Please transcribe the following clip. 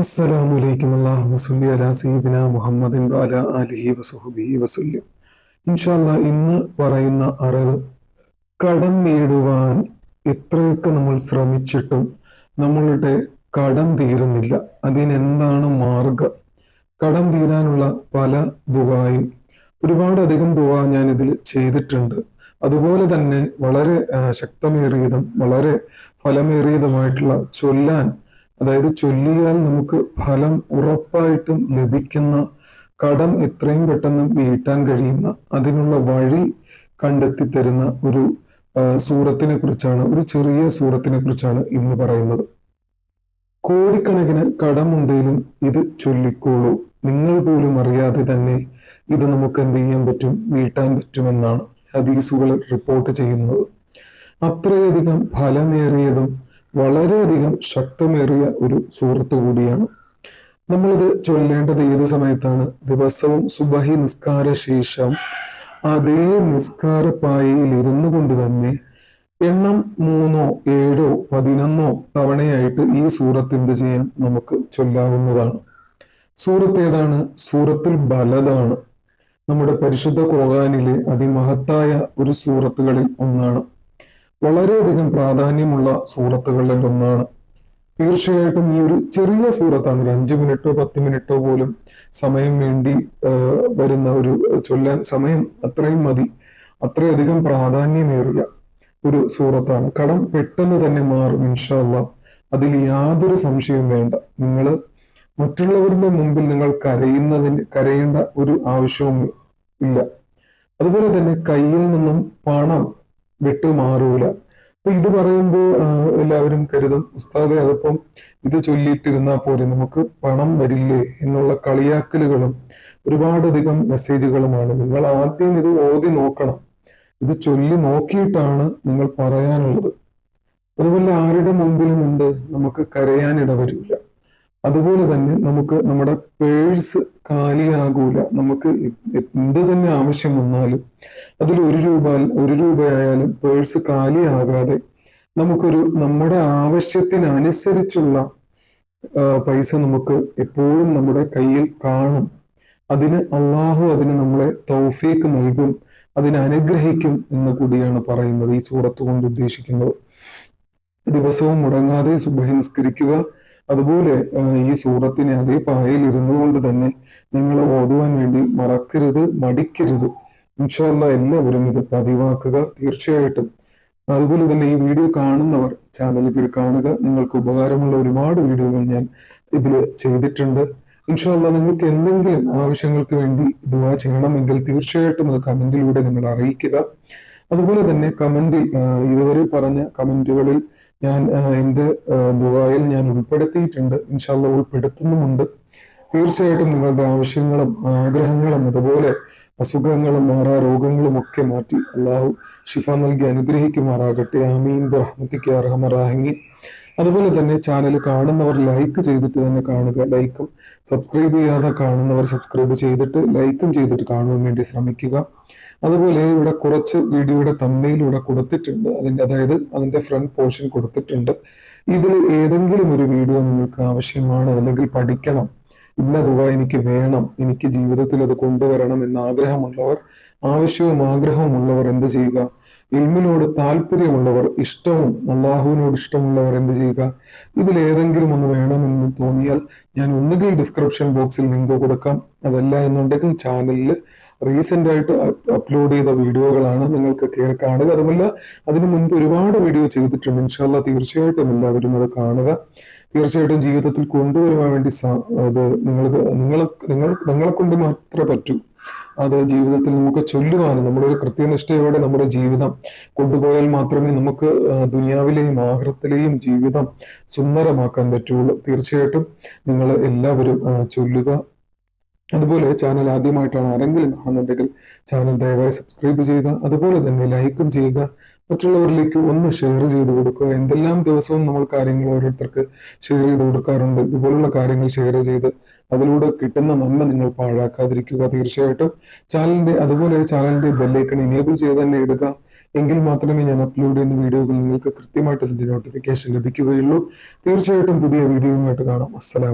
അസ്സലാമു അലൈക്കും അല്ലാഹുമ്മ സ്വല്ലി അലാ സയ്യിദിന മുഹമ്മദിൻ വഅലാ ആലിഹി വസഹ്ബിഹി വസല്ലം. ഇൻഷാല്ലാ ഇന്ന് പറയുന്ന അറിവ് കടം നേടുവാൻ എത്രയൊക്കെ നമ്മൾ ശ്രമിച്ചിട്ടും നമ്മളുടെ കടം തീരുന്നില്ല. അതിനെന്താണ് മാർഗം? കടം തീരാനുള്ള പല ദുവായും ഒരുപാടധികം ദുവ ഞാൻ ഇതിൽ ചെയ്തിട്ടുണ്ട്. അതുപോലെ തന്നെ വളരെ ശക്തമേറിയതും വളരെ ഫലമേറിയതുമായിട്ടുള്ള ചൊല്ലാൻ അതായത് ചൊല്ലിയാൽ നമുക്ക് ഫലം ഉറപ്പായിട്ടും ലഭിക്കുന്ന കടം എത്രയും പെട്ടെന്ന് വീട്ടാൻ കഴിയുന്ന അതിനുള്ള വഴി കണ്ടെത്തി തരുന്ന ഒരു സൂറത്തിനെ കുറിച്ചാണ് ഒരു ചെറിയ സൂറത്തിനെ കുറിച്ചാണ് ഇന്ന് പറയുന്നത്. കോടിക്കണക്കിന് കടമുണ്ടെങ്കിലും ഇത് ചൊല്ലിക്കോളൂ. നിങ്ങൾ പോലും അറിയാതെ തന്നെ ഇത് നമുക്ക് എന്ത് ചെയ്യാൻ പറ്റും? വീട്ടാൻ പറ്റുമെന്നാണ്. ഹദീസുകൾ റിപ്പോർട്ട് ചെയ്യുന്നത്. അത്രയധികം ഫലമേറിയതും വളരെയധികം ശക്തമേറിയ ഒരു സൂറത്ത് കൂടിയാണ്. നമ്മളിത് ചൊല്ലേണ്ടത് ഏത് സമയത്താണ്? ദിവസവും സുബഹി നിസ്കാര ശേഷം അതേ നിസ്കാര പായയിൽ ഇരുന്നു കൊണ്ട് തന്നെ എണ്ണം മൂന്നോ ഏഴോ പതിനൊന്നോ തവണയായിട്ട് ഈ സൂറത്ത് എന്ത് ചെയ്യാൻ നമുക്ക് ചൊല്ലാവുന്നതാണ്. സൂറത്ത് ഏതാണ്? സൂറത്തിൽ ബലതാണ് നമ്മുടെ പരിശുദ്ധ ഖുർആനിലെ അതിമഹത്തായ ഒരു സൂറത്തുകളിൽ ഒന്നാണ്. വളരെയധികം പ്രാധാന്യമുള്ള സൂറത്തുകളിൽ ഒന്നാണ് തീർച്ചയായിട്ടും ഈ ഒരു ചെറിയ സൂറത്താണ്. ഒരു അഞ്ച് മിനിറ്റോ പത്ത് മിനിറ്റോ പോലും സമയം വേണ്ടി വരുന്ന ഒരു ചൊല്ലാൻ സമയം അത്രയും മതി. അത്രയധികം പ്രാധാന്യമേറിയ ഒരു സൂറത്താണ്. കടം പെട്ടെന്ന് തന്നെ മാറും ഇൻഷാല്ല അതിൽ യാതൊരു സംശയവും വേണ്ട. നിങ്ങൾ മറ്റുള്ളവരുടെ മുമ്പിൽ നിങ്ങൾ കരയുന്നതിന് കരയേണ്ട ഒരു ആവശ്യവും ഇല്ല. അതുപോലെ തന്നെ കയ്യിൽ നിന്നും പണം വിട്ടുമാറൂല. അപ്പൊ ഇത് പറയുമ്പോൾ എല്ലാവരും കരുതും ഉസ്താദെ അതിപ്പം ഇത് ചൊല്ലിയിട്ടിരുന്നാൽ പോരെ നമുക്ക് പണം വരില്ലേ? എന്നുള്ള കളിയാക്കലുകളും ഒരുപാടധികം മെസ്സേജുകളുമാണ്. നിങ്ങൾ ആദ്യം ഇത് ഓതി നോക്കണം. ഇത് ചൊല്ലി നോക്കിയിട്ടാണ് നിങ്ങൾ പറയാനുള്ളത്. അതുപോലെ ആരുടെ മുമ്പിലും എന്ത്? നമുക്ക് കരയാനിട വരില്ല അതുപോലെ തന്നെ നമുക്ക് നമ്മുടെ പേഴ്സ് കാലിയാകൂല. നമുക്ക് എന്ത് തന്നെ ആവശ്യം വന്നാലും അതിൽ ഒരു രൂപ ഒരു രൂപയായാലും പേഴ്സ് കാലിയാകാതെ നമുക്കൊരു നമ്മുടെ ആവശ്യത്തിനനുസരിച്ചുള്ള പൈസ നമുക്ക് എപ്പോഴും നമ്മുടെ കയ്യിൽ കാണും. അതിന് അള്ളാഹു അതിന് നമ്മളെ തൗഫീക്ക് നൽകും അതിനെ അനുഗ്രഹിക്കും എന്ന് കൂടിയാണ് പറയുന്നത് ഈ സൂറത്ത് കൊണ്ട് ഉദ്ദേശിക്കുന്നത്. ദിവസവും മുടങ്ങാതെ സുബഹി നിസ്കരിക്കുക അതുപോലെ ഈ സൂറത്തിനെ അതേ പായയിൽ ഇരുന്നു കൊണ്ട് തന്നെ നിങ്ങൾ ഓതുവാൻ വേണ്ടി മറക്കരുത് മടിക്കരുത്. ഇൻഷാല്ല എല്ലാവരും ഇത് പതിവാക്കുക തീർച്ചയായിട്ടും. അതുപോലെ തന്നെ ഈ വീഡിയോ കാണുന്നവർ ചാനൽ ഇതിൽ കാണുക. നിങ്ങൾക്ക് ഉപകാരമുള്ള ഒരുപാട് വീഡിയോകൾ ഞാൻ ഇതിൽ ചെയ്തിട്ടുണ്ട്. ഇൻഷാല്ല നിങ്ങൾക്ക് എന്തെങ്കിലും ആവശ്യങ്ങൾക്ക് വേണ്ടി ദുവാ ചെയ്യണമെങ്കിൽ തീർച്ചയായിട്ടും അത് കമന്റിലൂടെ നിങ്ങൾ അറിയിക്കുക. അതുപോലെ തന്നെ കമന്റിൽ ഇതുവരെ പറഞ്ഞ കമന്റുകളിൽ ഞാൻ എന്റെ ദുബായിൽ ഞാൻ ഉൾപ്പെടുത്തിയിട്ടുണ്ട്. ഇൻഷാല്ല ഉൾപ്പെടുത്തുന്നുമുണ്ട്. തീർച്ചയായിട്ടും നിങ്ങളുടെ ആവശ്യങ്ങളും ആഗ്രഹങ്ങളും അതുപോലെ അസുഖങ്ങളും മാറാ രോഗങ്ങളും ഒക്കെ മാറ്റി അള്ളാഹു ഷിഫ നൽകി അനുഗ്രഹിക്കുമാറാകട്ടെ. ആമീൻ. റഹ്മത്തിക്ക് അർഹമറാഹിങ്ങി അതുപോലെ തന്നെ ചാനൽ കാണുന്നവർ ലൈക്ക് ചെയ്തിട്ട് തന്നെ കാണുക. ലൈക്കും സബ്സ്ക്രൈബ് ചെയ്യാതെ കാണുന്നവർ സബ്സ്ക്രൈബ് ചെയ്തിട്ട് ലൈക്കും ചെയ്തിട്ട് കാണുവാൻ വേണ്ടി ശ്രമിക്കുക. അതുപോലെ ഇവിടെ കുറച്ച് വീഡിയോയുടെ തമ്മയിൽ ഇവിടെ കൊടുത്തിട്ടുണ്ട്. അതിന്റെ അതായത് അതിന്റെ ഫ്രണ്ട് പോർഷൻ കൊടുത്തിട്ടുണ്ട്. ഇതിൽ ഏതെങ്കിലും ഒരു വീഡിയോ നിങ്ങൾക്ക് ആവശ്യമാണ് അല്ലെങ്കിൽ പഠിക്കണം. ഇന്ന തുക എനിക്ക് വേണം. എനിക്ക് ജീവിതത്തിൽ അത് കൊണ്ടുവരണം എന്ന ആഗ്രഹമുള്ളവർ ആവശ്യവും ആഗ്രഹവും ഉള്ളവർ എന്ത് ചെയ്യുക? ഇൽമിനോട് താല്പര്യമുള്ളവർ ഇഷ്ടവും അള്ളാഹുവിനോട് ഇഷ്ടമുള്ളവർ എന്ത് ചെയ്യുക? ഇതിൽ ഏതെങ്കിലും ഒന്ന് വേണമെന്ന് തോന്നിയാൽ ഞാൻ ഒന്നുകിൽ ഡിസ്ക്രിപ്ഷൻ ബോക്സിൽ ലിങ്ക് കൊടുക്കാം. അതല്ല എന്നുണ്ടെങ്കിൽ ചാനലിൽ റീസെന്റ് ആയിട്ട് അപ്ലോഡ് ചെയ്ത വീഡിയോകളാണ് നിങ്ങൾക്ക് കയറി കാണുക. അതുമല്ല അതിനു മുൻപ് ഒരുപാട് വീഡിയോ ചെയ്തിട്ടുണ്ട്. ഇൻഷാല്ല തീർച്ചയായിട്ടും എല്ലാവരും അത് കാണുക. തീർച്ചയായിട്ടും ജീവിതത്തിൽ കൊണ്ടുവരുവാൻ വേണ്ടി അത് നിങ്ങൾക്ക് നിങ്ങൾ നിങ്ങൾ നിങ്ങളെ കൊണ്ട് മാത്രമേ പറ്റൂ. അത് ജീവിതത്തിൽ നമുക്ക് ചൊല്ലുവാനും നമ്മുടെ ഒരു കൃത്യനിഷ്ഠയോടെ നമ്മുടെ ജീവിതം കൊണ്ടുപോയാൽ മാത്രമേ നമുക്ക് ദുനിയാവിലെയും ആഹൃത്തിലെയും ജീവിതം സുന്ദരമാക്കാൻ പറ്റുള്ളൂ. തീർച്ചയായിട്ടും നിങ്ങൾ എല്ലാവരും ചൊല്ലുക. അതുപോലെ ചാനൽ ആദ്യമായിട്ടാണ് ആരെങ്കിലും കാണുന്നുണ്ടെങ്കിൽ ചാനൽ ദയവായി സബ്സ്ക്രൈബ് ചെയ്യുക. അതുപോലെ തന്നെ ലൈക്കും ചെയ്യുക. മറ്റുള്ളവരിലേക്ക് ഒന്ന് ഷെയർ ചെയ്ത് കൊടുക്കുക. എന്തെല്ലാം ദിവസവും നമ്മൾ കാര്യങ്ങൾ ഓരോരുത്തർക്ക് ഷെയർ ചെയ്ത് കൊടുക്കാറുണ്ട് ഇതുപോലുള്ള കാര്യങ്ങൾ ഷെയർ ചെയ്ത് അതിലൂടെ കിട്ടുന്ന നന്മ നിങ്ങൾ പാഴാക്കാതിരിക്കുക. തീർച്ചയായിട്ടും ചാനലിന്റെ അതുപോലെ ചാനലിന്റെ ബെല്ലൈക്കൺ എനേബിൾ ചെയ്ത് തന്നെ ഇടുക. എങ്കിൽ മാത്രമേ ഞാൻ അപ്ലോഡ് ചെയ്യുന്ന വീഡിയോകൾ നിങ്ങൾക്ക് കൃത്യമായിട്ട് ഇതിന്റെ നോട്ടിഫിക്കേഷൻ ലഭിക്കുകയുള്ളൂ. തീർച്ചയായിട്ടും പുതിയ വീഡിയോയുമായിട്ട് കാണാം. അസ്സലാം